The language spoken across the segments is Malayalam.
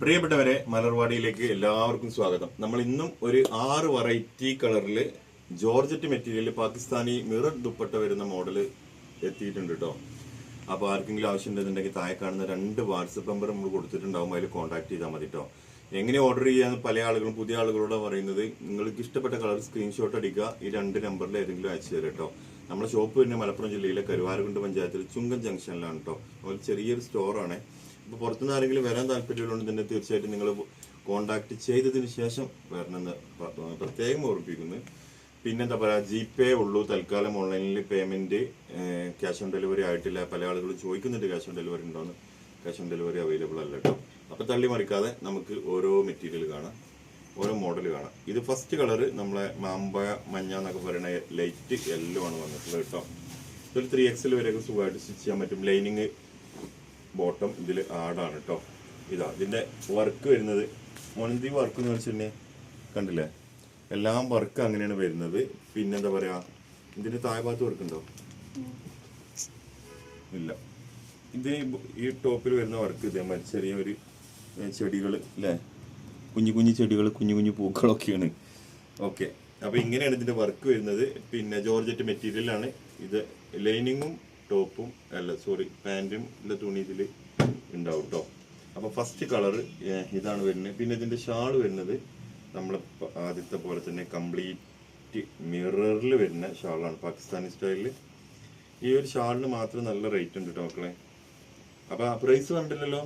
പ്രിയപ്പെട്ടവരെ മലർവാടിയിലേക്ക് എല്ലാവർക്കും സ്വാഗതം. നമ്മൾ ഇന്നും ഒരു ആറ് വെറൈറ്റി കളറിൽ ജോർജറ്റ് മെറ്റീരിയലിൽ പാകിസ്ഥാനി മിറർ ദുപ്പട്ട വരുന്ന മോഡൽ എത്തിയിട്ടുണ്ട് കേട്ടോ അപ്പോൾ ആർക്കെങ്കിലും ആവശ്യമുണ്ടെന്നുണ്ടെങ്കിൽ താഴെ കാണുന്ന രണ്ട് വാട്സപ്പ് നമ്പർ നമ്മൾ കൊടുത്തിട്ടുണ്ടാവും. അതിൽ കോൺടാക്ട് ചെയ്താൽ മതി കേട്ടോ എങ്ങനെ ഓർഡർ ചെയ്യാന്ന് പല ആളുകളും പുതിയ ആളുകളോട് പറയുന്നത് നിങ്ങൾക്ക് ഇഷ്ടപ്പെട്ട കളർ സ്ക്രീൻഷോട്ട് അടിക്കുക ഈ രണ്ട് നമ്പറിൽ ഏതെങ്കിലും അയച്ചു തരാം കേട്ടോ നമ്മുടെ ഷോപ്പ് തന്നെ മലപ്പുറം ജില്ലയിലെ കരുവാരകുണ്ട് പഞ്ചായത്തിൽ ചുങ്കൻ ജംഗ്ഷനിലാണ് കേട്ടോ അതുപോലെ ചെറിയൊരു സ്റ്റോറാണ് അപ്പോൾ പുറത്തുനിന്ന് ആരെങ്കിലും വരാൻ താല്പര്യമുണ്ടെന്നുണ്ടെങ്കിൽ തീർച്ചയായിട്ടും നിങ്ങൾ കോണ്ടാക്ട് ചെയ്തതിന് ശേഷം വരണമെന്ന് പ്രത്യേകം ഓർമ്മിപ്പിക്കുന്നു പിന്നെ എന്താ പറയുക ജി പേ ഉള്ളൂ തൽക്കാലം ഓൺലൈനിൽ പേയ്മെന്റ് ക്യാഷ് ഓൺ ഡെലിവറി ആയിട്ടില്ല. പല ആളുകളും ചോദിക്കുന്നുണ്ട് ക്യാഷ് ഓൺ ഡെലിവറി ഉണ്ടോന്ന്. ക്യാഷ് ഓൺ ഡെലിവറി അവൈലബിൾ അല്ല കേട്ടോ അപ്പോൾ തള്ളി മറിക്കാതെ നമുക്ക് ഓരോ മെറ്റീരിയൽ കാണാം. ഓരോ മോഡൽ കാണാം. ഇത് ഫസ്റ്റ് കളർ നമ്മളെ മാമ്പ മഞ്ഞ എന്നൊക്കെ പറയുന്ന ലൈറ്റ് യെല്ലോ ആണ് വന്നിട്ടുള്ളത് കേട്ടോ ഇതൊരു ത്രീ എക്സിൽ വരെയൊക്കെ സുഖമായിട്ട് സ്റ്റിച്ച് ചെയ്യാൻ പറ്റും. ലൈനിങ് ബോട്ടം ഇതിൽ ആഡാണ് കേട്ടോ ഇതാ ഇതിന്റെ വർക്ക് വരുന്നത്. മുൻതി വർക്ക് എന്ന് വെച്ചിട്ടുണ്ടെങ്കിൽ കണ്ടില്ലേ? എല്ലാം വർക്ക് അങ്ങനെയാണ് വരുന്നത്. പിന്നെ എന്താ പറയുക ഇതിന്റെ താഴെ ഭാഗത്ത് വർക്ക് ഉണ്ടോ? ഇല്ല. ഇത് ഈ ടോപ്പിൽ വരുന്ന വർക്ക് ഇതേമാതിരി ചെറിയൊരു ചെടികൾ അല്ലേ കുഞ്ഞു കുഞ്ഞു ചെടികൾ കുഞ്ഞു കുഞ്ഞു പൂക്കളൊക്കെയാണ്. ഓക്കെ അപ്പോൾ ഇങ്ങനെയാണ് ഇതിന്റെ വർക്ക് വരുന്നത്. പിന്നെ ജോർജറ്റ് മെറ്റീരിയലാണ് ഇത് ലൈനിങ്ങും ടോപ്പും അല്ല സോറി പാന്റും ഇല്ല തുണി ഇതിൽ ഉണ്ടാവും കേട്ടോ അപ്പോൾ ഫസ്റ്റ് കളർ ഇതാണ് വരുന്നത്. പിന്നെ ഇതിന്റെ ഷാൾ വരുന്നത് നമ്മൾ ആദ്യത്തെ പോലെ തന്നെ കംപ്ലീറ്റ് മിററിൽ വരുന്ന ഷാളാണ് പാകിസ്ഥാനി സ്റ്റൈലിൽ ഈ ഒരു ഷാളിന് മാത്രം നല്ല റേറ്റ് ഉണ്ട് കേട്ടോ മക്കളെ. അപ്പൊ പ്രൈസ് കണ്ടില്ലല്ലോ?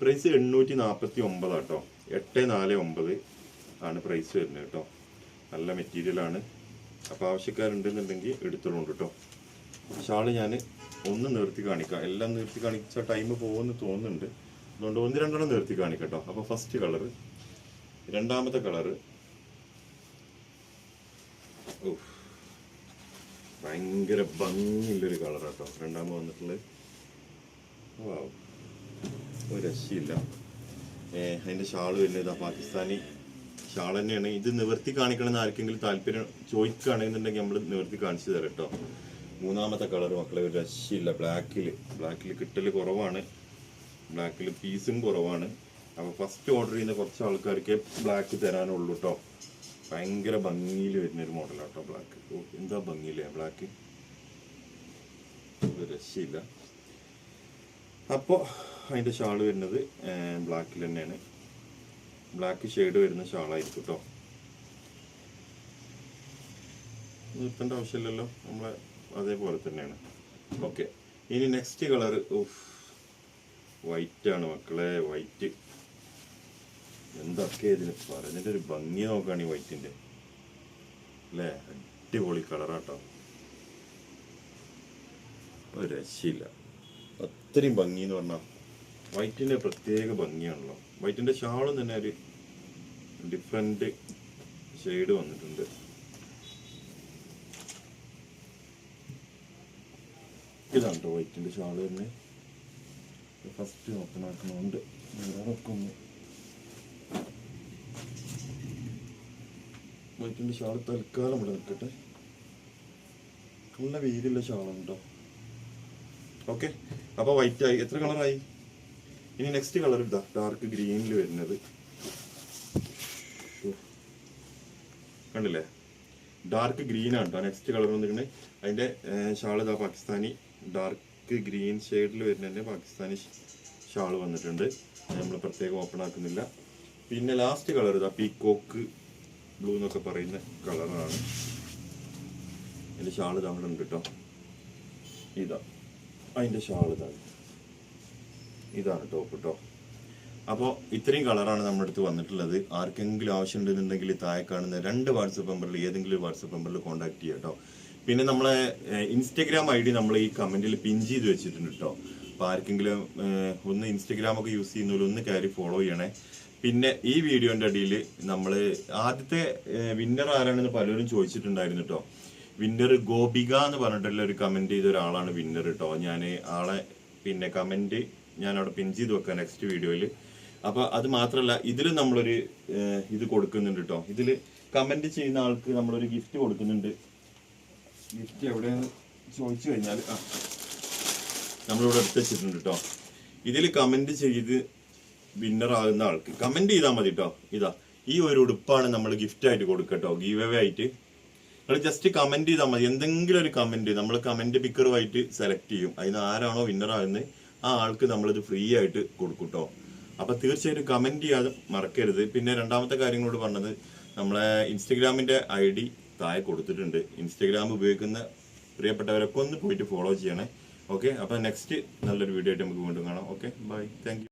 പ്രൈസ് എണ്ണൂറ്റി നാൽപ്പത്തി ഒമ്പതാണ് കേട്ടോ എട്ട് നാല് ഒമ്പത് ആണ് പ്രൈസ് വരുന്നത് കേട്ടോ നല്ല മെറ്റീരിയൽ ആണ്. അപ്പോൾ ആവശ്യക്കാരുണ്ടെന്നുണ്ടെങ്കിൽ എടുത്തോളൂ കേട്ടോ ഷാൾ ഞാൻ ഒന്ന് നിർത്തി കാണിക്കാം. എല്ലാം നിർത്തി കാണിച്ച ടൈം പോകുമെന്ന് തോന്നുന്നുണ്ട്. അതുകൊണ്ട് ഒന്ന് രണ്ടെണ്ണം നിർത്തി കാണിക്കട്ടോ. അപ്പോൾ ഫസ്റ്റ് കളർ രണ്ടാമത്തെ കളറ് ഭയങ്കര ഭംഗിയുള്ളൊരു കളർ കേട്ടോ രണ്ടാമത് വന്നിട്ടുള്ളത്. വാവ് ഒരു രക്ഷയില്ല. അതിന്റെ ഷാൾ വരുന്നത് പാകിസ്ഥാനി ഷാൾ തന്നെയാണ്. ഇത് നിവർത്തി കാണിക്കണമെന്ന് ആർക്കെങ്കിലും താല്പര്യം ചോദിക്കുകയാണെന്നുണ്ടെങ്കിൽ നമ്മൾ നിവർത്തി കാണിച്ചു തരാം കേട്ടോ. മൂന്നാമത്തെ കളർ മക്കളെ ഒരു രക്ഷയില്ല. ബ്ലാക്കിൽ ബ്ലാക്കിൽ കിട്ടൽ കുറവാണ്. ബ്ലാക്കിൽ പീസും കുറവാണ്. അപ്പോൾ ഫസ്റ്റ് ഓർഡർ ചെയ്യുന്ന കുറച്ച് ആൾക്കാർക്ക് ബ്ലാക്ക് തരാനുള്ളൂ കേട്ടോ ഭയങ്കര ഭംഗിയിൽ വരുന്നൊരു മോഡലാണ് കേട്ടോ ബ്ലാക്ക് ഓ എന്താ ഭംഗിയില്ലേ ബ്ലാക്ക് രക്ഷയില്ല. അപ്പോൾ അതിന്റെ ഷാൾ വരുന്നത് ബ്ലാക്കിൽ തന്നെയാണ്. ബ്ലാക്ക് ഷെയ്ഡ് വരുന്ന ഷാളായിരിക്കും കേട്ടോ നിർത്തേണ്ട ആവശ്യമില്ലല്ലോ. നമ്മളെ അതേപോലെ തന്നെയാണ്. ഓക്കെ ഇനി നെക്സ്റ്റ് കളർ വൈറ്റ് ആണ് മക്കളെ വൈറ്റ് എന്തൊക്കെ ഇതിന് പറഞ്ഞിട്ട് ഒരു ഭംഗി നോക്കുകയാണ് ഈ വൈറ്റിന്റെ അല്ലേ? അടിപൊളി കളറാട്ടോ ഒരു രക്ഷയില്ല. അത്രയും ഭംഗി എന്ന് പറഞ്ഞാൽ വൈറ്റിന്റെ പ്രത്യേക ഭംഗിയാണല്ലോ. വൈറ്റിന്റെ ഷാളും തന്നെ ഒരു ഡിഫറെന്റ് ഷെയ്ഡ് വന്നിട്ടുണ്ട്. ഇതാണ് കേട്ടോ ഷാൾ തന്നെ. ഫസ്റ്റ് ഓപ്പൺ ആക്കണോണ്ട് വേറെ വെക്കുന്നു. വൈറ്റിന്റെ ഷാൾ തൽക്കാലം ഇവിടെ നിൽക്കട്ടെ. നല്ല വീതിയുള്ള ഷാളാണ് കേട്ടോ ഓക്കെ അപ്പൊ വൈറ്റ് ആയി. എത്ര കളറായി ഇനി നെക്സ്റ്റ് കളർ ഇതാ. ഡാർക്ക് ഗ്രീനിൽ വരുന്നത്. കണ്ടില്ലേ? ഡാർക്ക് ഗ്രീനാണ് കേട്ടോ നെക്സ്റ്റ് കളർ വന്നിട്ടുണ്ട് അതിന്റെ ഷാൾ ഇതാ പാകിസ്ഥാനി. ഡാർക്ക് ഗ്രീൻ ഷെയ്ഡിൽ വരുന്നതിന്റെ പാകിസ്ഥാനി ഷാൾ വന്നിട്ടുണ്ട്. നമ്മൾ പ്രത്യേകം ഓപ്പൺ ആക്കുന്നില്ല. പിന്നെ ലാസ്റ്റ് കളർ ഇതാ പീക്കോക്ക് ബ്ലൂ എന്നൊക്കെ പറയുന്ന കളറാണ് അതിന്റെ ഷാൾ ഇതാ ഉണ്ട് കേട്ടോ ഇതാ അതിന്റെ ഷാൾ ഇതാണ് ഇതാണ് ടോപ്പ് കേട്ടോ അപ്പോൾ ഇത്രയും കളറാണ് നമ്മുടെ അടുത്ത് വന്നിട്ടുള്ളത്. ആർക്കെങ്കിലും ആവശ്യമുണ്ടെന്നുണ്ടെങ്കിൽ താഴെ കാണുന്ന രണ്ട് വാട്സപ്പ് നമ്പറിൽ ഏതെങ്കിലും വാട്സപ്പ് നമ്പറിൽ കോൺടാക്ട് ചെയ്യാം കേട്ടോ പിന്നെ നമ്മളെ ഇൻസ്റ്റഗ്രാം ഐ ഡി നമ്മൾ ഈ കമന്റിൽ പിൻ ചെയ്ത് വെച്ചിട്ടുണ്ട് കേട്ടോ അപ്പോൾ ആർക്കെങ്കിലും ഒന്ന് ഇൻസ്റ്റഗ്രാം ഒക്കെ യൂസ് ചെയ്യുന്ന ഒന്ന് കയറി ഫോളോ ചെയ്യണേ. പിന്നെ ഈ വീഡിയോന്റെ അടിയിൽ നമ്മൾ ആദ്യത്തെ വിന്നർ ആരാണെന്ന് പലരും ചോദിച്ചിട്ടുണ്ടായിരുന്നു കേട്ടോ വിന്നർ ഗോപിക എന്ന് പറഞ്ഞിട്ടുള്ള ഒരു കമന്റ് ചെയ്ത ഒരാളാണ് വിന്നർ കേട്ടോ ഞാൻ ആളെ പിന്നെ കമന്റ് ഞാൻ അവിടെ പിൻ ചെയ്ത് വെക്കാം നെക്സ്റ്റ് വീഡിയോയിൽ അപ്പൊ അത് മാത്രമല്ല ഇതിൽ നമ്മളൊരു ഇത് കൊടുക്കുന്നുണ്ട് കേട്ടോ ഇതിൽ കമന്റ് ചെയ്യുന്ന ആൾക്ക് നമ്മളൊരു ഗിഫ്റ്റ് കൊടുക്കുന്നുണ്ട്. ഗിഫ്റ്റ് എവിടെയെന്ന് ചോദിച്ചു കഴിഞ്ഞാൽ ആ. നമ്മളിവിടെ എടുത്ത് വെച്ചിട്ടുണ്ട് കേട്ടോ ഇതിൽ കമന്റ് ചെയ്ത് വിന്നർ ആകുന്ന ആൾക്ക്. കമന്റ് ചെയ്താൽ മതി കേട്ടോ ഇതാ. ഈ ഒരു ഉടുപ്പാണ് നമ്മൾ ഗിഫ്റ്റ് ആയിട്ട് കൊടുക്കട്ടോ ഗീവ് അവേ ആയിട്ട്. നിങ്ങൾ ജസ്റ്റ് കമന്റ് ചെയ്താൽ മതി. എന്തെങ്കിലും ഒരു കമന്റ് നമ്മൾ കമന്റ് പിക്കറുമായിട്ട് സെലക്ട് ചെയ്യും. അതിന് ആരാണോ വിന്നർ ആകുന്നത് ആ ആൾക്ക് നമ്മളിത് ഫ്രീ ആയിട്ട് കൊടുക്കും കേട്ടോ അപ്പൊ തീർച്ചയായിട്ടും കമന്റ് ചെയ്യാതെ മറക്കരുത്. പിന്നെ രണ്ടാമത്തെ കാര്യങ്ങളോട് പറഞ്ഞത് നമ്മളെ ഇൻസ്റ്റഗ്രാമിന്റെ ഐ ഡി താഴെ കൊടുത്തിട്ടുണ്ട്. ഇൻസ്റ്റഗ്രാം ഉപയോഗിക്കുന്ന പ്രിയപ്പെട്ടവരൊക്കെ ഒന്ന് പോയിട്ട് ഫോളോ ചെയ്യണേ. ഓക്കെ അപ്പം നെക്സ്റ്റ് നല്ലൊരു വീഡിയോ ആയിട്ട് നമുക്ക് വീണ്ടും കാണാം. Okay bye thank